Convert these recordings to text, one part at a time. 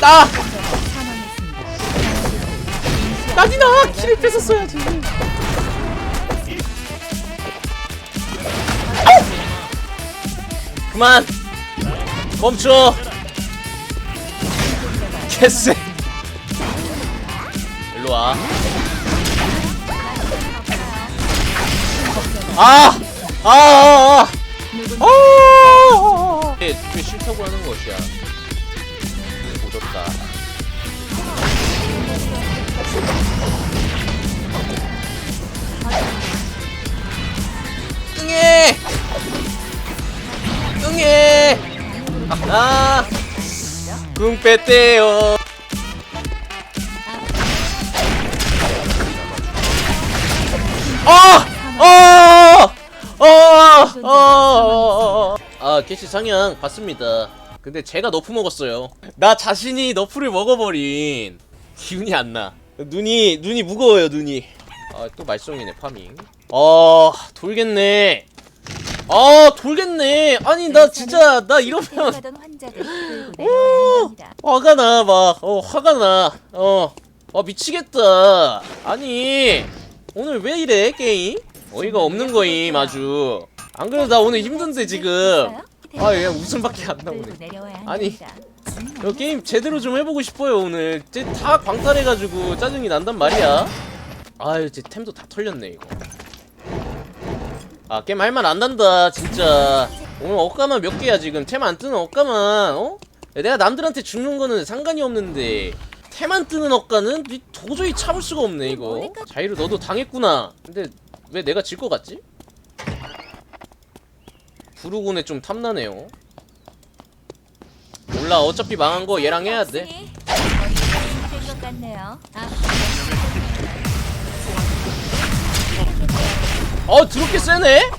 나! 나디나! 키를 뺏었어야지! 그만! 멈춰! 개쎄! 일로와 아! 아! 아! 아! 아! 이게 왜 싫다고 하는 것이야 오졌다 응애! 응애! 아! 궁 뺐대요 아! 아, 캐시 상향 봤습니다. 근데 제가 너프 먹었어요. 나 자신이 너프를 먹어버린 기운이 안 나. 눈이 눈이 무거워요, 눈이. 아, 또 말썽이네, 파밍. 아, 돌겠네. 아, 돌겠네. 아니, 나 진짜 나 이러면 합니다. 화가 나, 막. 어, 화가 나. 어. 아, 미치겠다. 아니, 오늘 왜 이래, 게임? 어이가 없는 거임, 아주. 안 그래도 나 오늘 힘든데, 지금. 아, 그냥 웃음밖에 안 나오네. 아니. 합니다. 이 게임 제대로 좀 해보고 싶어요, 오늘. 쟤다 광탈해가지고 짜증이 난단 말이야. 아유, 쟤 템도 다 털렸네, 이거. 아, 게임 할만 안 난다, 진짜. 오늘 억가만 몇 개야, 지금. 템 안 뜨는 억가만, 어? 내가 남들한테 죽는 거는 상관이 없는데. 템안 뜨는 억가는 이- 도저히 참을 수가 없네, 이거. 자이로 너도 당했구나. 근데 왜 내가 질 것 같지? 부르곤에 좀 탐나네요. 몰라, 어차피 망한 거 얘랑 해야 돼. 아, 어, 드럽게 세네?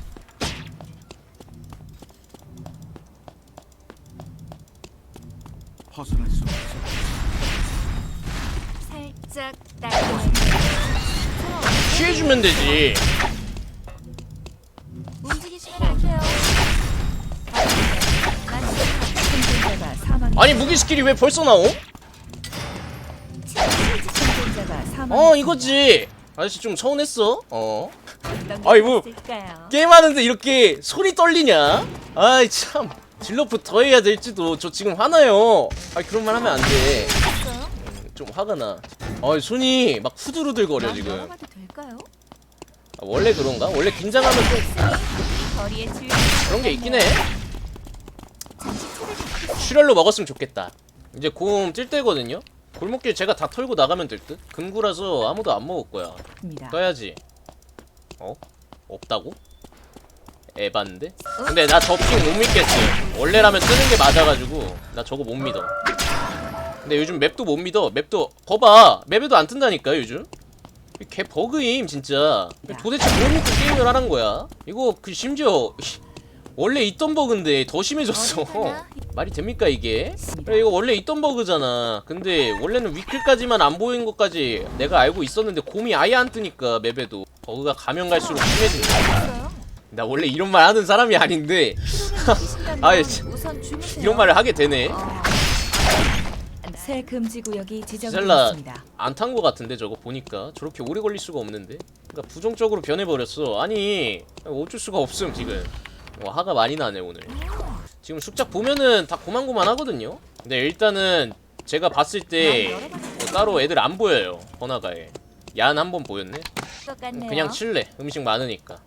벗어날 수 없어. 살짝 취해주면 되지. 아니, 무기 스킬이 왜 벌써 나옴? 사망. 어, 이거지. 아저씨 좀 서운했어. 어. 아이, 게 뭐. 게임하는데 이렇게 손이 떨리냐? 아이, 참. 딜러프 더 해야 될지도 저 지금 화나요. 아, 그런 말 하면 안 돼. 있어요? 좀 화가 나. 아, 손이 막 후두루들거려, 지금. 아, 열어봐도 될까요? 원래 그런가? 원래 긴장하면 좀 그런 게 있긴 해. 슈럴로 먹었으면 좋겠다. 이제 곰 찔 때거든요. 골목길 제가 다 털고 나가면 될 듯? 금구라서 아무도 안 먹을 거야. 떠야지. 어? 없다고? 에반데? 근데 나 저 핑 못 믿겠어. 원래라면 뜨는 게 맞아가지고 나 저거 못 믿어. 근데 요즘 맵도 못 믿어. 맵도 거봐. 맵에도 안 뜬다니까 요즘. 이개 버그임 진짜. 도대체 뭘 믿고 게임을 하란 거야? 이거 그 심지어 원래 있던 버그인데 더 심해졌어. 말이 됩니까 이게? 그래 이거 원래 있던 버그잖아. 근데 원래는 위클까지만 안 보이는 것까지 내가 알고 있었는데 곰이 아예 안 뜨니까 맵에도 버그가 가면 갈수록 심해진다. 나 원래 이런 말 하는 사람이 아닌데 주무세요. 이런 말을 하게 되네. 어, 새 금지 구역이 지정되었습니다. 안탄 거 같은데 저거 보니까 저렇게 오래 걸릴 수가 없는데. 그러니까 부정적으로 변해 버렸어. 아니 어쩔 수가 없음 지금. 와 화가 많이 나네 오늘. 지금 숙작 보면은 다 고만고만 하거든요. 근데 일단은 제가 봤을 때 뭐 따로 애들 안 보여요 번화가에. 얀 한 번 보였네. 그냥 칠래. 음식 많으니까.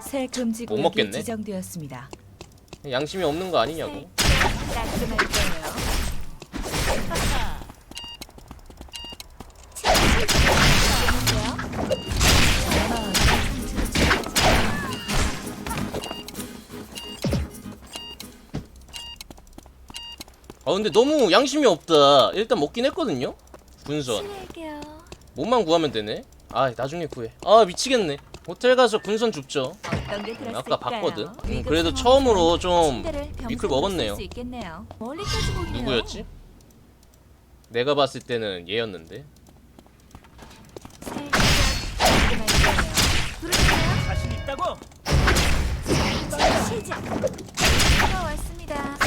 새 금지 못 먹겠네. 지정되었습니다. 양심이 없는 거 아니냐고. 거예요. 아 근데 너무 양심이 없다. 일단 먹긴 했거든요. 군선. 몸만 구하면 되네. 아 나중에 구해. 아 미치겠네. 호텔 가서 군선 줍죠. 아까 봤거든. 음, 그래도 처음으로 좀 위클 먹었네요. 누구였지? 내가 봤을 때는 얘였는데? 부르시나요? 자신 있다고? 시작. 비가 왔습니다.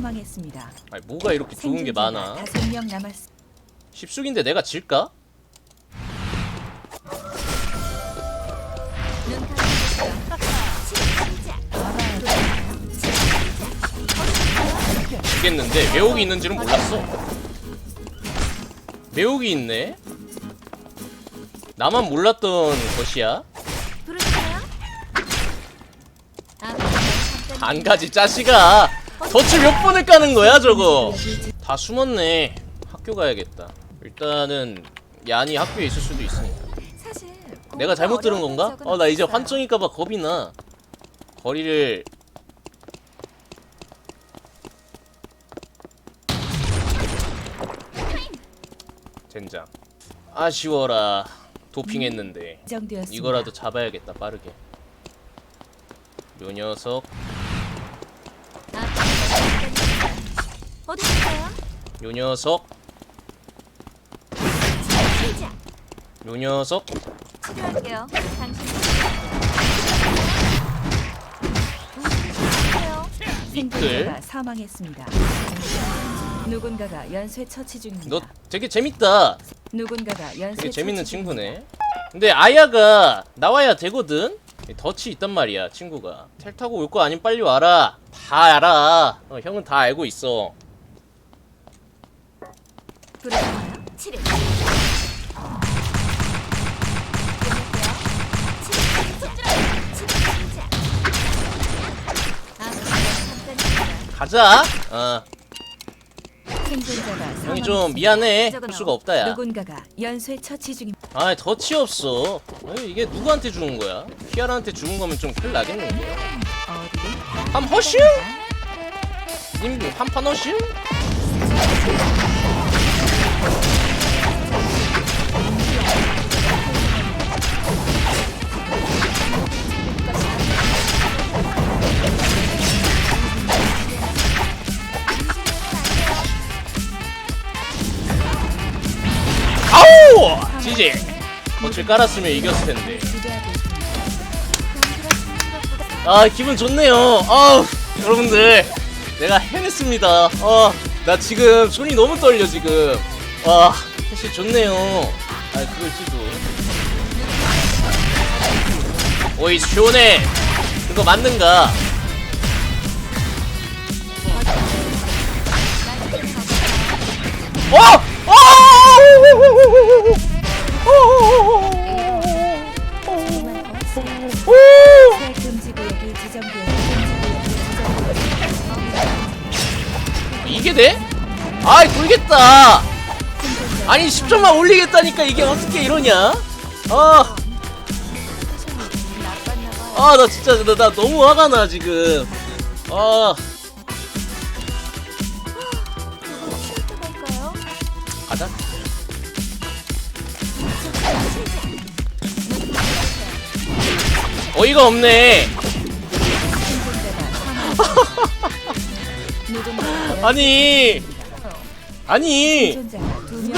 사망했습니다. 아니 뭐가 이렇게 좋은 게 많아 다섯 명 남았습니다. 십숙인데 내가 질까? 눈. 지겠는데 매혹이 있는지는 몰랐어 매혹이 있네 나만 몰랐던 것이야 안 가지 짜식아 덫을 몇 번을 까는 거야 저거? 다 숨었네. 학교 가야겠다. 일단은 얀이 학교에 있을 수도 있으니까. 내가 잘못 들은 건가? 어려운 어나 이제 환청일까봐 겁이 나. 거리를 젠장. 아쉬워라. 도핑했는데. 이거라도 잡아야겠다 빠르게. 요 녀석 어디 있어요? 요 녀석 시작. 요 녀석 치료할게요. 당신. 생존자가 사망했습니다. 누군가가 연쇄 처치 중입니다. 너 되게 재밌다 누군가가 연쇄 되게 재밌는 처치 친구네. 근데 아야가 나와야 되거든. 덧이 있단 말이야, 친구가. 텔 타고 올 거 아니면 빨리 와라. 다 알아. 어, 형은 다 알고 있어. 치료. 가자. 어, 생존자가 형이 사망했습니다. 좀 미안해. 할 수가 없다, 야. 누군가가 연쇄 처치 중입니다. 아, 덧이 없어. 어, 이게 누구한테 주는 거야? 키아라한테 주는 거면 좀 큰일 나겠는데. 어디를 함 허슈? 님 한판 허슈? 아우! 지지. 덫을 깔았으면 이겼을 텐데. 아 기분 좋네요. 아 여러분들 내가 해냈습니다. 아나 지금 손이 너무 떨려 지금. 아 사실 좋네요. 아 그럴지도. 오이 시원해. 그거 맞는가? 어! 어! 이게 돼? 아이 돌겠다 아니 10점만 올리겠다니까 이게 어떻게 이러냐 아. 아, 나 진짜, 나, 나 너무 화가 나, 지금. 아? 가자. 어이가 없네. 아니, 아니, 一